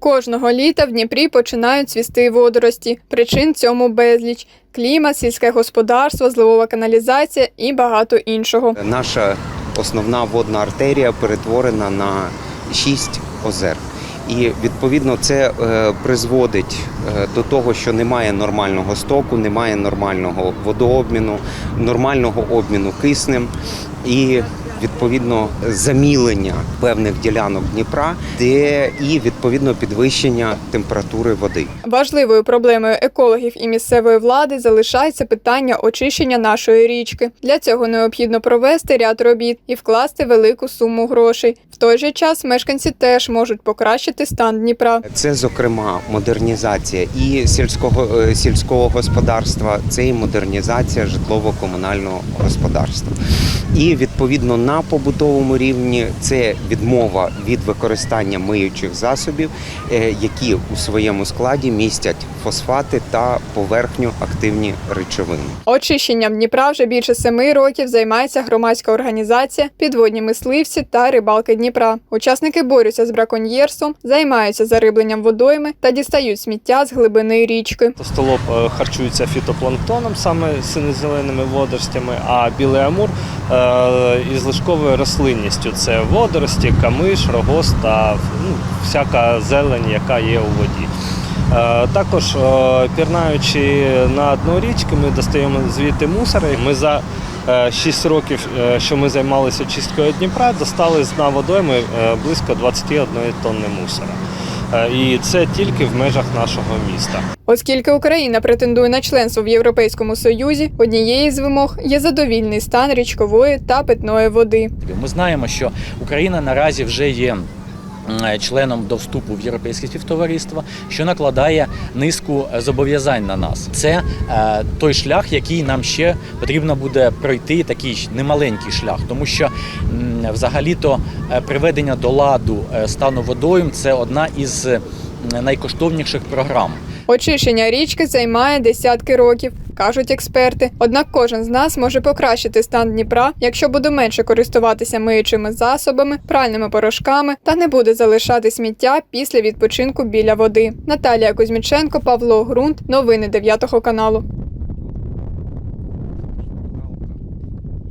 Кожного літа в Дніпрі починають цвісти водорості. Причин цьому безліч: клімат, сільське господарство, зливова каналізація і багато іншого. Наша основна водна артерія перетворена на шість озер. І відповідно це е, призводить е, до того, що немає нормального стоку, немає нормального водообміну, нормального обміну киснем і відповідно замілення певних ділянок Дніпра, де і відповідно підвищення температури води. Важливою проблемою екологів і місцевої влади залишається питання очищення нашої річки. Для цього необхідно провести ряд робіт і вкласти велику суму грошей. В той же час мешканці теж можуть покращити стан Дніпра. Це, зокрема, модернізація і сільського е, сільського господарства, це і модернізація житлово-комунального господарства. І відповідно на побутовому рівні це відмова від використання миючих засобів, е, які у своєму складі містять фосфати та поверхню активні речовини. Очищенням Дніпра вже більше семи років займається громадська організація Підводні мисливці та рибалки Дніпра. Учасники борються з браконьєрством, займаються зарибленням водойми та дістають сміття з глибини річки. Столоб е, харчується фітопланктоном, саме синьо-зеленими водоростями, а білий амур е, із лишковою рослинністю. Це водорості, камиш, рогоз та ну, всяка зелень, яка є у воді. Е, Також е, пірнаючи на дно річки, ми достаємо звідти мусор. Ми за 6 років, е, що ми займалися чисткою Дніпра, достали з дна водойми близько 21 тонни мусора. Е, І це тільки в межах нашого міста. Оскільки Україна претендує на членство в Європейському Союзі, однією з вимог є задовільний стан річкової та питної води. Ми знаємо, що Україна наразі вже є. М, Членом до вступу в європейське співтовариство, що накладає низку е, зобов'язань на нас. Це е, той шлях, який нам ще потрібно буде пройти, такий немаленький шлях, тому що взагалі-то е, приведення до ладу е, стану водойм це одна із е, найкоштовніших програм. Очищення річки займає десятки років, кажуть експерти. Однак кожен з нас може покращити стан Дніпра, якщо буде менше користуватися миючими засобами, пральними порошками та не буде залишати сміття після відпочинку біля води. Наталія Кузьміченко, Павло Грунт. Новини 9 каналу.